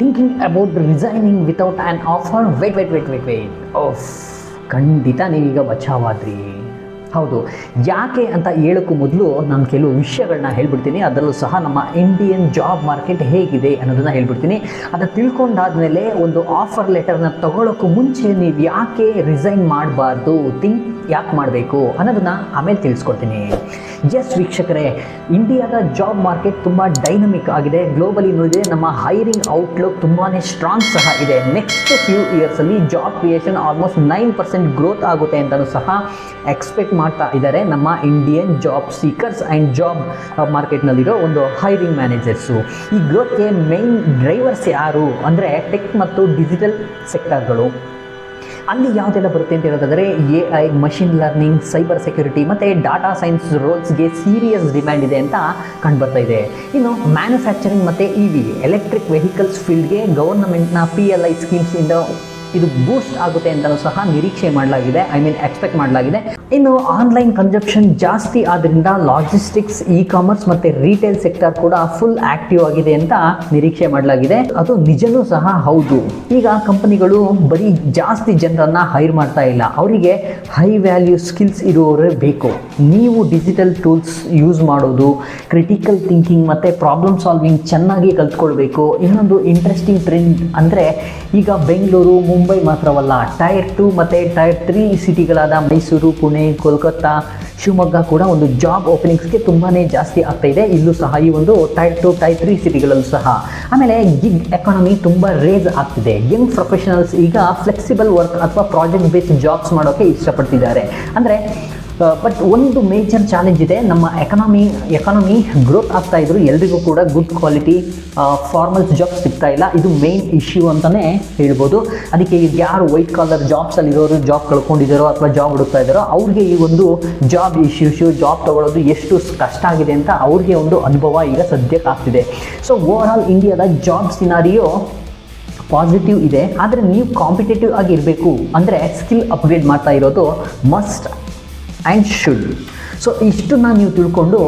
Thinking about resigning without an offer wait wait wait wait wait of ಖಂಡಿತ ನೀವೀಗ ಬಚಾವಾದ್ರಿ ಹೌದು. ಯಾಕೆ ಅಂತ ಹೇಳೋಕ್ಕೂ ಮೊದಲು ನಾನು ಕೆಲವು ವಿಷಯಗಳನ್ನ ಹೇಳ್ಬಿಡ್ತೀನಿ. ಅದರಲ್ಲೂ ಸಹ ನಮ್ಮ ಇಂಡಿಯನ್ ಜಾಬ್ ಮಾರ್ಕೆಟ್ ಹೇಗಿದೆ ಅನ್ನೋದನ್ನು ಹೇಳ್ಬಿಡ್ತೀನಿ. ಅದನ್ನು ತಿಳ್ಕೊಂಡಾದ್ಮೇಲೆ ಒಂದು ಆಫರ್ ಲೆಟರ್ನ ತಗೊಳ್ಳೋಕ್ಕೂ ಮುಂಚೆ ನೀವು ಯಾಕೆ ರಿಸೈನ್ ಮಾಡಬಾರ್ದು? ಥಿಂಕ್ ಯಾಕೆ ಮಾಡಬೇಕು? ಅನ್ನೋದನ್ನು ಆಮೇಲೆ ತಿಳಿಸ್ಕೊಡ್ತೀನಿ. ಎಸ್ ವೀಕ್ಷಕರೇ ಇಂಡಿಯಾದ ಜಾಬ್ ಮಾರ್ಕೆಟ್ ತುಂಬ ಡೈನಮಿಕ್ ಆಗಿದೆ. ಗ್ಲೋಬಲಿ ನೋಡಿದರೆ ನಮ್ಮ ಹೈರಿಂಗ್ ಔಟ್ಲುಕ್ ತುಂಬಾ ಸ್ಟ್ರಾಂಗ್ ಸಹ ಇದೆ. Next few ಇಯರ್ಸಲ್ಲಿ job creation almost nine percent growth ಆಗುತ್ತೆ ಅಂತಲೂ ಸಹ ಎಕ್ಸ್ಪೆಕ್ಟ್ ಮಾಡ್ತಾ ಇದ್ದಾರೆ ನಮ್ಮ Indian job seekers and job ಮಾರ್ಕೆಟ್ನಲ್ಲಿರೋ ಒಂದು ಹೈರಿಂಗ್ ಮ್ಯಾನೇಜರ್ಸು ಈ ಗ್ರೋತ್ಗೆ ಮೇನ್ ಡ್ರೈವರ್ಸ್ ಯಾರು ಅಂದರೆ ಟೆಕ್ ಮತ್ತು ಡಿಜಿಟಲ್ ಸೆಕ್ಟರ್ಗಳು ಅಲ್ಲಿ ಯಾವುದೆಲ್ಲ ಬರುತ್ತೆ ಅಂತ ಹೇಳೋದಾದರೆ A I machine learning cyber security ಮತ್ತು ಡಾಟಾ ಸೈನ್ಸ್ ರೋಲ್ಸ್ಗೆ ಸೀರಿಯಸ್ ಡಿಮ್ಯಾಂಡ್ ಇದೆ ಅಂತ ಕಂಡುಬರ್ತಾ ಇದೆ. ಇನ್ನು ಮ್ಯಾನುಫ್ಯಾಕ್ಚರಿಂಗ್ ಮತ್ತು ಇ ವಿ ಎಲೆಕ್ಟ್ರಿಕ್ ವೆಹಿಕಲ್ಸ್ ಫೀಲ್ಡ್ಗೆ ಗೌರ್ನಮೆಂಟ್ನ ಪಿ ಎಲ್ ಐ ಸ್ಕೀಮ್ಸಿಂದ ಇದು ಬೂಸ್ಟ್ ಆಗುತ್ತೆ ಅಂತಲೂ ಸಹ ನಿರೀಕ್ಷೆ ಮಾಡಲಾಗಿದೆ. ಐ ಮೀನ್ ಎಕ್ಸ್ಪೆಕ್ಟ್ ಮಾಡಲಾಗಿದೆ. ಇನ್ನು ಆನ್ಲೈನ್ ಕನ್ಸಪ್ಷನ್ ಜಾಸ್ತಿ ಆದ್ದರಿಂದ ಲಾಜಿಸ್ಟಿಕ್ಸ್ ಇ ಕಾಮರ್ಸ್ ಮತ್ತು ರೀಟೇಲ್ ಸೆಕ್ಟರ್ ಕೂಡ ಫುಲ್ ಆಕ್ಟಿವ್ ಆಗಿದೆ ಅಂತ ನಿರೀಕ್ಷೆ ಮಾಡಲಾಗಿದೆ. ಅದು ನಿಜನೂ ಸಹ ಹೌದು. ಈಗ ಕಂಪನಿಗಳು ಬರೀ ಜಾಸ್ತಿ ಜನರನ್ನ ಹೈರ್ ಮಾಡ್ತಾ ಇಲ್ಲ. ಅವರಿಗೆ ಹೈ ವ್ಯಾಲ್ಯೂ ಸ್ಕಿಲ್ಸ್ ಇರುವವರೇ ಬೇಕು. ನೀವು ಡಿಜಿಟಲ್ ಟೂಲ್ಸ್ ಯೂಸ್ ಮಾಡೋದು ಕ್ರಿಟಿಕಲ್ ಥಿಂಕಿಂಗ್ ಮತ್ತು ಪ್ರಾಬ್ಲಮ್ ಸಾಲ್ವಿಂಗ್ ಚೆನ್ನಾಗಿ ಕಲ್ತ್ಕೊಳ್ಬೇಕು. ಇನ್ನೊಂದು ಇಂಟ್ರೆಸ್ಟಿಂಗ್ ಟ್ರೆಂಡ್ ಅಂದರೆ ಈಗ ಬೆಂಗಳೂರು ಮಾತ್ರವಲ್ಲ, ಟೈರ್ ಟು ಮತ್ತು ಟೈರ್ ತ್ರೀ ಸಿಟಿಗಳಾದ ಮೈಸೂರು, ಪುಣೆ, ಕೋಲ್ಕತ್ತಾ, ಶಿವಮೊಗ್ಗ ಕೂಡ ಒಂದು ಜಾಬ್ ಓಪನಿಂಗ್ಸ್ಗೆ ತುಂಬಾ ಜಾಸ್ತಿ ಆಗ್ತಾ ಇದೆ. ಇಲ್ಲೂ ಸಹ ಈ ಒಂದು ಟೈರ್ ಟು, ಟೈರ್ ತ್ರೀ ಸಿಟಿಗಳಲ್ಲೂ ಸಹ. ಆಮೇಲೆ ಗಿಗ್ ಎಕಾನಮಿ ತುಂಬ ರೇಸ್ ಆಗ್ತಿದೆ. ಯಂಗ್ ಪ್ರೊಫೆಷನಲ್ಸ್ ಈಗ ಫ್ಲೆಕ್ಸಿಬಲ್ ವರ್ಕ್ ಅಥವಾ ಪ್ರಾಜೆಕ್ಟ್ ಬೇಸ್ಡ್ ಜಾಬ್ಸ್ ಮಾಡೋಕ್ಕೆ ಇಷ್ಟಪಡ್ತಿದ್ದಾರೆ. ಅಂದರೆ ಬಟ್ ಒಂದು ಮೇಜರ್ ಚಾಲೆಂಜ್ ಇದೆ. ನಮ್ಮ ಎಕನಾಮಿ ಎಕಾನಮಿ ಗ್ರೋತ್ ಆಗ್ತಾ ಇದ್ರು. ಎಲ್ರಿಗೂ ಕೂಡ ಗುಡ್ ಕ್ವಾಲಿಟಿ ಫಾರ್ಮಲ್ಸ್ ಜಾಬ್ ಸಿಗ್ತಾ ಇಲ್ಲ. ಇದು ಮೇನ್ ಇಶ್ಯೂ ಅಂತಲೇ ಹೇಳ್ಬೋದು. ಅದಕ್ಕೆ ಈಗ ಯಾರು ವೈಟ್ ಕಾಲರ್ ಜಾಬ್ಸಲ್ಲಿರೋರು ಜಾಬ್ ಕಳ್ಕೊಂಡಿದ್ದಾರೋ ಅಥವಾ ಜಾಬ್ ಹುಡುಕ್ತಾ ಇದ್ದಾರೋ, ಅವ್ರಿಗೆ ಈ ಒಂದು ಜಾಬ್ ಇಶ್ಯೂಸು ಜಾಬ್ ತಗೊಳ್ಳೋದು ಎಷ್ಟು ಕಷ್ಟ ಆಗಿದೆ ಅಂತ ಅವ್ರಿಗೆ ಒಂದು ಅನುಭವ ಈಗ ಸದ್ಯಕ್ಕೆ ಆಗ್ತಿದೆ. ಸೊ ಓವರ್ ಆಲ್ ಇಂಡಿಯಾದ ಜಾಬ್ ಸಿನಾರಿಯೋ ಪಾಸಿಟಿವ್ ಇದೆ. ಆದರೆ ನೀವು ಕಾಂಪಿಟೇಟಿವ್ ಆಗಿ ಇರಬೇಕು. ಅಂದರೆ ಸ್ಕಿಲ್ ಅಪ್ಗ್ರೇಡ್ ಮಾಡ್ತಾ ಇರೋದು ಮಸ್ಟ್ ಆ್ಯಂಡ್ ಶುಡ್ ಸೊ ಇಷ್ಟನ್ನ ನೀವು ತಿಳ್ಕೊಂಡು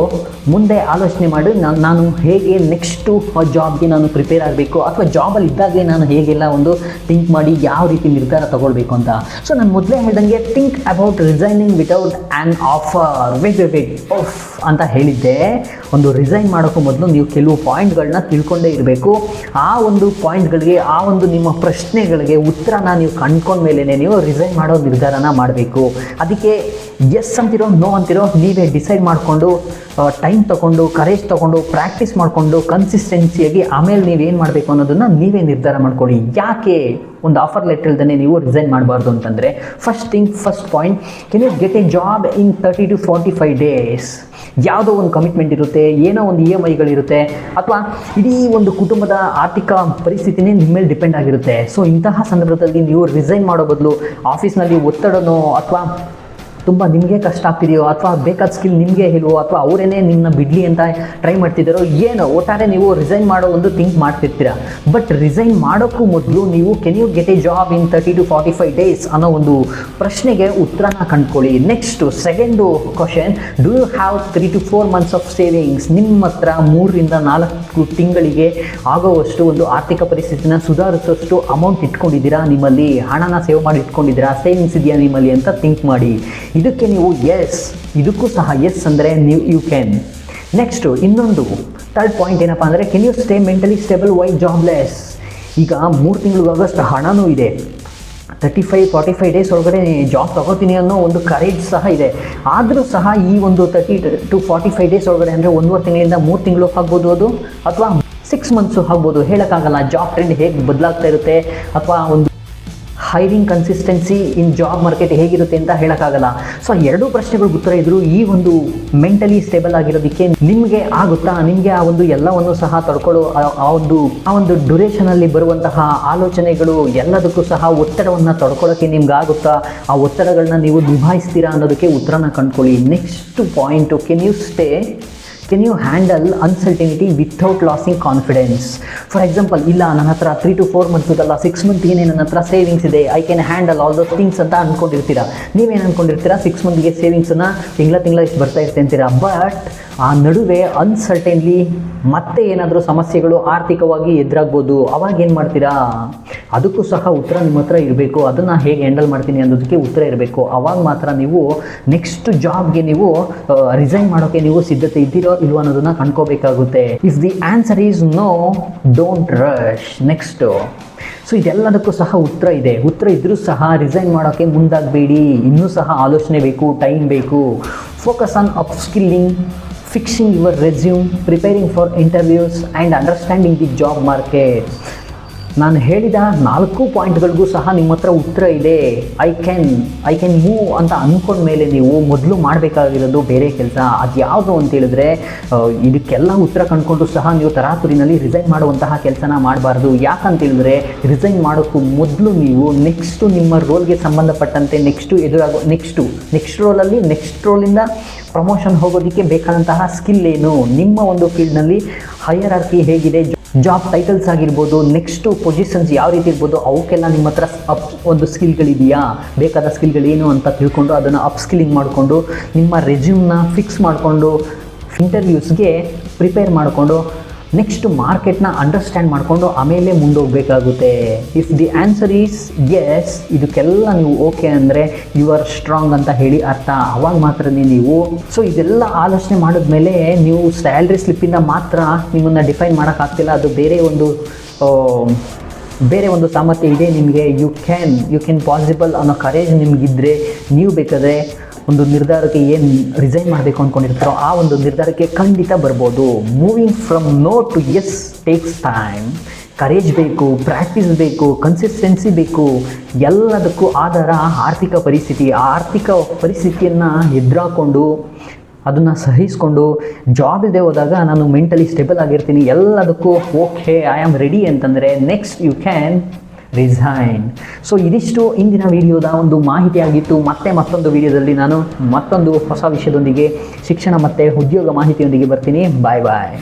ಮುಂದೆ ಆಲೋಚನೆ ಮಾಡಿ, ನಾನು ನಾನು ಹೇಗೆ ನೆಕ್ಸ್ಟು ಜಾಬ್ಗೆ ನಾನು ಪ್ರಿಪೇರ್ ಆಗಬೇಕು ಅಥವಾ ಜಾಬಲ್ಲಿ ಇದ್ದಾಗಲೇ ನಾನು ಹೇಗೆಲ್ಲ ಒಂದು ಥಿಂಕ್ ಮಾಡಿ ಯಾವ ರೀತಿ ನಿರ್ಧಾರ ತೊಗೊಳ್ಬೇಕು ಅಂತ. ಸೊ ನಾನು ಮೊದಲೇ ಹೇಳ್ದಂಗೆ think about resigning without an offer wait wait of ಅಂತ ಹೇಳಿದ್ದೆ. ಒಂದು ರಿಸೈನ್ ಮಾಡೋಕ್ಕೂ ಮೊದಲು ನೀವು ಕೆಲವು ಪಾಯಿಂಟ್ಗಳನ್ನ ತಿಳ್ಕೊಂಡೇ ಇರಬೇಕು. ಆ ಒಂದು ಪಾಯಿಂಟ್ಗಳಿಗೆ ಆ ಒಂದು ನಿಮ್ಮ ಪ್ರಶ್ನೆಗಳಿಗೆ ಉತ್ತರನ ನೀವು ಕಂಡ್ಕೊಂಡ್ಮೇಲೆ ನೀವು ರಿಸೈನ್ ಮಾಡೋ ನಿರ್ಧಾರನ ಮಾಡಬೇಕು. ಅದಕ್ಕೆ ಎಸ್ ಅಂತಿರೋ ನೋ ಅಂತಿರೋ ನೀವೇ ಡಿಸೈಡ್ ಮಾಡಿಕೊಂಡು ಟೈಮ್ ತೊಗೊಂಡು ಕರೇಜ್ ತೊಗೊಂಡು ಪ್ರಾಕ್ಟೀಸ್ ಮಾಡಿಕೊಂಡು ಕನ್ಸಿಸ್ಟೆನ್ಸಿಯಾಗಿ ಆಮೇಲೆ ನೀವೇನು ಮಾಡಬೇಕು ಅನ್ನೋದನ್ನು ನೀವೇ ನಿರ್ಧಾರ ಮಾಡ್ಕೊಳ್ಳಿ. ಯಾಕೆ ಒಂದು ಆಫರ್ ಲೆಟರ್ ಇಲ್ದೇ ನೀವು ರಿಸೈನ್ ಮಾಡಬಾರ್ದು ಅಂತಂದರೆ first thing first point can you get a job in thirty two forty five days ಯಾವುದೋ ಒಂದು ಕಮಿಟ್ಮೆಂಟ್ ಇರುತ್ತೆ, ಏನೋ ಒಂದು ಇ ಎಂ ಐಗಳಿರುತ್ತೆ ಅಥವಾ ಇಡೀ ಒಂದು ಕುಟುಂಬದ ಆರ್ಥಿಕ ಪರಿಸ್ಥಿತಿನೇ ನಿಮ್ಮ ಮೇಲೆ ಡಿಪೆಂಡ್ ಆಗಿರುತ್ತೆ. ಸೊ ಇಂತಹ ಸಂದರ್ಭದಲ್ಲಿ ನೀವು ರಿಸೈನ್ ಮಾಡೋ ಬದಲು ಆಫೀಸ್ನಲ್ಲಿ ಒತ್ತಡನೋ ಅಥವಾ ತುಂಬ ನಿಮಗೆ ಕಷ್ಟ ಆಗ್ತಿದೆಯೋ ಅಥವಾ ಬೇಕಾದ ಸ್ಕಿಲ್ ನಿಮಗೆ ಇಲ್ವೋ ಅಥವಾ ಅವರೇನೆ ನಿಮ್ಮನ್ನ ಬಿಡಲಿ ಅಂತ ಟ್ರೈ ಮಾಡ್ತಿದ್ದಾರೋ, ಏನೋ, ಒಟ್ಟಾರೆ ನೀವು ರಿಸೈನ್ ಮಾಡೋ ಒಂದು ಥಿಂಕ್ ಮಾಡ್ತಿರ್ತೀರ. ಬಟ್ ರಿಸೈನ್ ಮಾಡೋಕ್ಕೂ ಮೊದಲು ನೀವು can you get a job in thirty two forty five days ಅನ್ನೋ ಒಂದು ಪ್ರಶ್ನೆಗೆ ಉತ್ತರನ ಕಂಡ್ಕೊಳ್ಳಿ. Next second question do you have three two four months of savings ನಿಮ್ಮ ಹತ್ರ ಮೂರರಿಂದ ನಾಲ್ಕು ತಿಂಗಳಿಗೆ ಆಗೋವಷ್ಟು ಒಂದು ಆರ್ಥಿಕ ಪರಿಸ್ಥಿತಿನ ಸುಧಾರಿಸೋಷ್ಟು ಅಮೌಂಟ್ ಇಟ್ಕೊಂಡಿದ್ದೀರಾ ನಿಮ್ಮಲ್ಲಿ? ಹಣನ ಸೇವ್ ಮಾಡಿ ಇಟ್ಕೊಂಡಿದ್ದೀರಾ? ಸೇವಿಂಗ್ಸ್ ಇದೆಯಾ ನಿಮ್ಮಲ್ಲಿ ಅಂತ ಥಿಂಕ್ ಮಾಡಿ. ಇದಕ್ಕೆ ನೀವು ಎಸ್ ಇದಕ್ಕೂ ಸಹ ಎಸ್ ಅಂದರೆ ನೀವು ಯು ಕ್ಯಾನ್ ನೆಕ್ಸ್ಟು ಇನ್ನೊಂದು. ಥರ್ಡ್ ಪಾಯಿಂಟ್ ಏನಪ್ಪ ಅಂದರೆ can you stay mentally stable why jobless ಈಗ ಮೂರು ತಿಂಗಳಿಗಾಗಷ್ಟು ಹಣನೂ ಇದೆ. Thirty five forty five days ಒಳಗಡೆ ಜಾಬ್ ತಗೋತೀನಿ ಅನ್ನೋ ಒಂದು ಕರೇಜ್ ಸಹ ಇದೆ. ಆದರೂ ಸಹ ಈ ಒಂದು thirty two forty five days ಒಳಗಡೆ ಅಂದರೆ ಒಂದೂವರೆ ತಿಂಗಳಿಂದ ಮೂರು ತಿಂಗಳು ಆಗ್ಬೋದು ಅದು, ಅಥವಾ ಸಿಕ್ಸ್ ಮಂತ್ಸು ಆಗ್ಬೋದು. ಹೇಳೋಕ್ಕಾಗಲ್ಲ ಜಾಬ್ ಟ್ರೆಂಡ್ ಹೇಗೆ ಬದಲಾಗ್ತಾ ಇರುತ್ತೆ, ಅಥವಾ ಒಂದು hiring consistency in job market ಹೇಗಿರುತ್ತೆ ಅಂತ ಹೇಳೋಕ್ಕಾಗಲ್ಲ. ಸೊ ಎರಡು ಪ್ರಶ್ನೆಗಳು ಉತ್ತರ ಇದ್ರು ಈ ಒಂದು ಮೆಂಟಲಿ ಸ್ಟೇಬಲ್ ಆಗಿರೋದಕ್ಕೆ ನಿಮಗೆ ಆಗುತ್ತಾ? ನಿಮಗೆ ಆ ಒಂದು ಎಲ್ಲವನ್ನು ಸಹ ತಡ್ಕೊಳ್ಳೋ, ಆ- ಒಂದು, ಆ ಒಂದು ಡ್ಯುರೇಷನಲ್ಲಿ ಬರುವಂತಹ ಆಲೋಚನೆಗಳು ಎಲ್ಲದಕ್ಕೂ ಸಹ ಒತ್ತಡವನ್ನು ತಡ್ಕೊಳ್ಳೋಕ್ಕೆ ನಿಮ್ಗೆ ಆಗುತ್ತಾ ಆ ಒತ್ತಡಗಳನ್ನ ನೀವು ನಿಭಾಯಿಸ್ತೀರಾ ಅನ್ನೋದಕ್ಕೆ ಉತ್ತರನ ಕಂಡ್ಕೊಳ್ಳಿ. Next point can you stay can you handle uncertainty without losing confidence for example ಇಲ್ಲ, ನನ್ನ ಹತ್ರ ತ್ರೀ ಟು ಫೋರ್ ಮಂತ್ಸ್ಗಲ್ಲ ಸಿಕ್ಸ್ ಮಂತ್ಗೆ ನನ್ನ ಹತ್ರ ಸೇವಿಂಗ್ಸ್ ಇದೆ I can handle all those things ಅಂತ ಅಂದ್ಕೊಂಡಿರ್ತೀರಾ ನೀವೇನು ಅಂದ್ಕೊಂಡಿರ್ತೀರಾ ಸಿಕ್ಸ್ ಮಂತ್ಗೆ ಸೇವಿಂಗ್ಸನ್ನು ತಿಂಗಳ ತಿಂಗಳ ಇಷ್ಟು ಬರ್ತಾ ಇರುತ್ತೆ ಅಂತೀರಾ? ಬಟ್ ಆ ನಡುವೆ ಅನ್ಸರ್ಟೈನ್ಲಿ ಮತ್ತೆ ಏನಾದರೂ ಸಮಸ್ಯೆಗಳು ಆರ್ಥಿಕವಾಗಿ ಎದುರಾಗ್ಬೋದು. ಅವಾಗ ಏನು ಮಾಡ್ತೀರಾ? ಅದಕ್ಕೂ ಸಹ ಉತ್ತರ ನಿಮ್ಮ ಹತ್ರ ಇರಬೇಕು. ಅದನ್ನು ಹೇಗೆ ಹ್ಯಾಂಡಲ್ ಮಾಡ್ತೀನಿ ಅನ್ನೋದಕ್ಕೆ ಉತ್ತರ ಇರಬೇಕು. ಅವಾಗ ಮಾತ್ರ ನೀವು ನೆಕ್ಸ್ಟ್ ಜಾಬ್ಗೆ ನೀವು ರಿಸೈನ್ ಮಾಡೋಕ್ಕೆ ನೀವು ಸಿದ್ಧತೆ ಇದ್ದೀರೋ ಇಲ್ವೋ ಅನ್ನೋದನ್ನ ಕಂಡ್ಕೋಬೇಕಾಗುತ್ತೆ. If the answer is no don't rush next so ಇದೆಲ್ಲದಕ್ಕೂ ಸಹ ಉತ್ತರ ಇದೆ. ಉತ್ತರ ಇದ್ದರೂ ಸಹ ರಿಸೈನ್ ಮಾಡೋಕ್ಕೆ ಮುಂದಾಗಬೇಡಿ. ಇನ್ನೂ ಸಹ ಆಲೋಚನೆ ಬೇಕು ಟೈಮ್ ಬೇಕು. Focus on upskilling fixing your resume preparing for interviews and understanding the job market ನಾನು ಹೇಳಿದ ನಾಲ್ಕು ಪಾಯಿಂಟ್ಗಳಿಗೂ ಸಹ ನಿಮ್ಮ ಹತ್ರ ಉತ್ತರ ಇದೆ. I can I can move ಅಂತ ಅಂದ್ಕೊಂಡ ಮೇಲೆ ನೀವು ಮೊದಲು ಮಾಡಬೇಕಾಗಿರೋದು ಬೇರೆ ಕೆಲಸ. ಅದು ಯಾವುದು ಅಂತ ಹೇಳಿದ್ರೆ ಆ, ಇದಕ್ಕೆಲ್ಲ ಉತ್ತರ ಕಂಡುಕೊಂಡು ಸಹ ನೀವು ತರಾತುರಿನಲ್ಲಿ ರಿಸೈನ್ ಮಾಡುವಂತಹ ಕೆಲಸನ ಮಾಡಬಾರ್ದು. ಯಾಕಂತೇಳಿದ್ರೆ ರಿಸೈನ್ ಮಾಡೋಕ್ಕೂ ಮೊದಲು ನೀವು ನೆಕ್ಸ್ಟು ನಿಮ್ಮ ರೋಲ್ಗೆ ಸಂಬಂಧಪಟ್ಟಂತೆ ನೆಕ್ಸ್ಟು ಎದುರಾಗೋ ನೆಕ್ಸ್ಟು ನೆಕ್ಸ್ಟ್ ರೋಲಲ್ಲಿ ನೆಕ್ಸ್ಟ್ ರೋಲಿಂದ ಪ್ರಮೋಷನ್ ಹೋಗೋದಕ್ಕೆ ಬೇಕಾದಂತಹ ಸ್ಕಿಲ್ ಏನು? ನಿಮ್ಮ ಒಂದು ಫೀಲ್ಡ್ನಲ್ಲಿ ಹೈಯರ್ ಆರ್ಕಿ ಹೇಗಿದೆ? ಜಾಬ್ ಟೈಟಲ್ಸ್ ಆಗಿರ್ಬೋದು ನೆಕ್ಸ್ಟು ಪೊಸಿಷನ್ಸ್ ಯಾವ ರೀತಿ ಇರ್ಬೋದು, ಅವಕ್ಕೆಲ್ಲ ನಿಮ್ಮ ಹತ್ರ ಅಪ್ ಒಂದು ಸ್ಕಿಲ್ಗಳಿದೆಯಾ ಬೇಕಾದ ಸ್ಕಿಲ್ಗಳೇನು ಅಂತ ತಿಳ್ಕೊಂಡು ಅದನ್ನು ಅಪ್ ಸ್ಕಿಲ್ಲಿಂಗ್ ಮಾಡಿಕೊಂಡು, ನಿಮ್ಮ ರೆಸ್ಯೂಮ್ನ ಫಿಕ್ಸ್ ಮಾಡಿಕೊಂಡು ಇಂಟರ್ವ್ಯೂಸ್ಗೆ ಪ್ರಿಪೇರ್ ಮಾಡಿಕೊಂಡು ನೆಕ್ಸ್ಟ್ ಮಾರ್ಕೆಟ್ನ ಅಂಡರ್ಸ್ಟ್ಯಾಂಡ್ ಮಾಡಿಕೊಂಡು ಆಮೇಲೆ ಮುಂದೋಗಬೇಕಾಗುತ್ತೆ. If the answer is yes ಇದಕ್ಕೆಲ್ಲ ನೀವು ಓಕೆ ಅಂದರೆ ಯು ಆರ್ ಸ್ಟ್ರಾಂಗ್ ಅಂತ ಹೇಳಿ ಅರ್ಥ. ಅವಾಗ ಮಾತ್ರನೇ ನೀವು. ಸೊ ಇದೆಲ್ಲ ಆಲೋಚನೆ ಮಾಡಿದ್ಮೇಲೆ ನೀವು ಸ್ಯಾಲ್ರಿ ಸ್ಲಿಪ್ಪಿಂದ ಮಾತ್ರ ನಿಮ್ಮನ್ನು ಡಿಫೈನ್ ಮಾಡೋಕ್ಕಾಗ್ತಿಲ್ಲ. ಅದು ಬೇರೆ ಒಂದು ಬೇರೆ ಒಂದು ಸಾಮರ್ಥ್ಯ ಇದೆ ನಿಮಗೆ. You can you can possible ಅನ್ನೋ ಕರೇಜ್ ನಿಮಗಿದ್ರೆ, ನೀವು ಬೇಕಾದರೆ ಒಂದು ನಿರ್ಧಾರಕ್ಕೆ ಏನು ರಿಸೈನ್ ಮಾಡಬೇಕು ಅಂದ್ಕೊಂಡಿರ್ತಾರೋ ಆ ಒಂದು ನಿರ್ಧಾರಕ್ಕೆ ಖಂಡಿತ ಬರ್ಬೋದು. Moving from no to yes takes time courage ಬೇಕು ಪ್ರಾಕ್ಟೀಸ್ ಬೇಕು ಕನ್ಸಿಸ್ಟೆನ್ಸಿ ಬೇಕು. ಎಲ್ಲದಕ್ಕೂ ಆಧಾರ ಆರ್ಥಿಕ ಪರಿಸ್ಥಿತಿ. ಆರ್ಥಿಕ ಪರಿಸ್ಥಿತಿಯನ್ನು ಎದುರಾಕೊಂಡು, ಅದನ್ನು ಸಹಿಸ್ಕೊಂಡು ಜಾಬ್ ಇಲ್ಲದೆ ಹೋದಾಗ ನಾನು ಮೆಂಟಲಿ ಸ್ಟೇಬಲ್ ಆಗಿರ್ತೀನಿ. ಎಲ್ಲದಕ್ಕೂ ಓಕೆ ಐ ಆಮ್ ರೆಡಿ ಅಂತಂದರೆ next you can resign so ಇದಿಷ್ಟು ಇಂದಿನ ವಿಡಿಯೋದ ಒಂದು ಮಾಹಿತಿಯಾಗಿತ್ತು. ಮತ್ತೆ ಮತ್ತೊಂದು ವಿಡಿಯೋದಲ್ಲಿ ನಾನು ಮತ್ತೊಂದು ಹೊಸ ವಿಷಯದೊಂದಿಗೆ ಶಿಕ್ಷಣ ಮತ್ತು ಉದ್ಯೋಗ ಮಾಹಿತಿಯೊಂದಿಗೆ ಬರ್ತೀನಿ. ಬಾಯ್ ಬಾಯ್